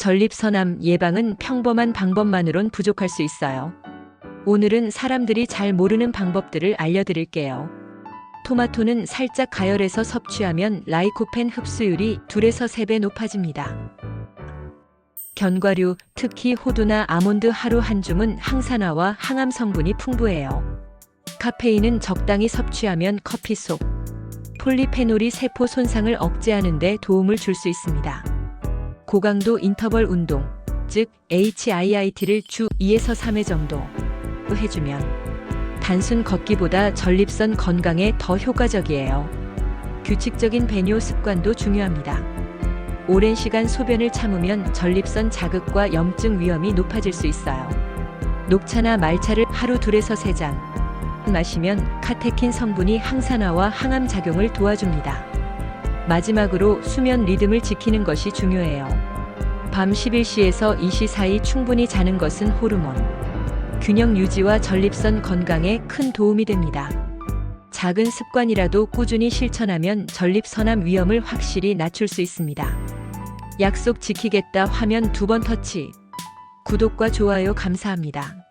전립선암 예방은 평범한 방법만으론 부족할 수 있어요. 오늘은 사람들이 잘 모르는 방법들을 알려드릴게요. 토마토는 살짝 가열해서 섭취하면 라이코펜 흡수율이 2에서 3배 높아집니다. 견과류, 특히 호두나 아몬드 하루 한 줌은 항산화와 항암 성분이 풍부해요. 카페인은 적당히 섭취하면 커피 속 폴리페놀이 세포 손상을 억제하는 데 도움을 줄 수 있습니다. 고강도 인터벌 운동, 즉 HIIT를 주 2에서 3회 정도 해주면 단순 걷기보다 전립선 건강에 더 효과적이에요. 규칙적인 배뇨 습관도 중요합니다. 오랜 시간 소변을 참으면 전립선 자극과 염증 위험이 높아질 수 있어요. 녹차나 말차를 하루 둘에서 세 잔 마시면 카테킨 성분이 항산화와 항암 작용을 도와줍니다. 마지막으로 수면 리듬을 지키는 것이 중요해요. 밤 11시에서 2시 사이 충분히 자는 것은 호르몬 균형 유지와 전립선 건강에 큰 도움이 됩니다. 작은 습관이라도 꾸준히 실천하면 전립선암 위험을 확실히 낮출 수 있습니다. 약속 지키겠다 화면 두 번 터치. 구독과 좋아요 감사합니다.